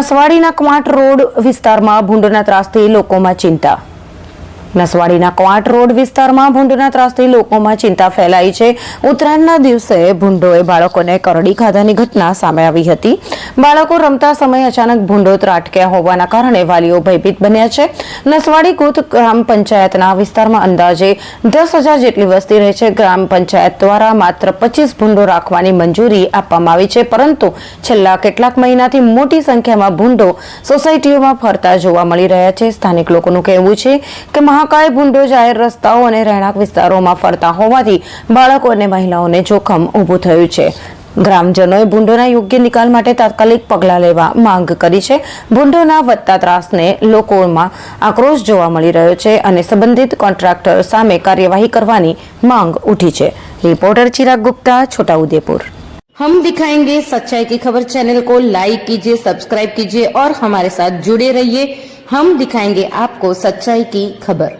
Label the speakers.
Speaker 1: નસવાડીના Kavant road વિસ્તારમાં ભૂંડના ત્રાસથી લોકોમાં ચિંતા. નસવાડીના ક્વાટ રોડ વિસ્તારમાં ભૂંડના ત્રાસથી લોકોમાં ચિંતા ફેલાઈ છે. ઉત્તરાયણના દિવસે ભૂંડોએ બાળકોને કરડી ખાધાની ઘટના સામે આવી હતી. બાળકો રમતા સમયે અચાનક ભૂંડો ત્રાટક્યા હોવાના કારણે વાલીઓ ભયભીત બન્યા છે. નસવાડી કુત ગ્રામ પંચાયતના વિસ્તારમાં અંદાજે દસ હજાર જેટલી વસ્તી રહે છે. ગ્રામ પંચાયત દ્વારા માત્ર પચીસ ભૂંડો રાખવાની મંજૂરી આપવામાં આવી છે, પરંતુ છેલ્લા કેટલાક મહિનાથી મોટી સંખ્યામાં ભૂંડો સોસાયટીઓમાં ફરતા જોવા મળી રહ્યા છે. સ્થાનિક લોકોનું કહેવું છે કે હાહાકાએ ભૂંડો જાહેર રસ્તાઓ અને રહેણાંક વિસ્તારોમાં ફરતા હોવાથી બાળકો અને મહિલાઓને જોખમ ઊભું થયું છે. ગ્રામજનોએ ભૂંડોના યોગ્ય નિકાલ માટે તાત્કાલિક પગલાં લેવા માંગ કરી છે. ભૂંડોના વધતા ત્રાસને લોકોમાં આક્રોશ જોવા મળી રહ્યો છે અને સંબંધિત કોન્ટ્રાક્ટર સામે કાર્યવાહી કરવાની માંગ ઉઠી છે. રિપોર્ટર ચિરાગ ગુપ્તા, છોટાઉદેપુર. હમ दिखाएंगे સચ્ચાઈ की ખબર ચેનલ કો લાઈક कीजिए सब्सक्राइब કીજે ઓર हमारे साथ जुड़े રહીએ. हम दिखाएंगे आपको सच्चाई की खबर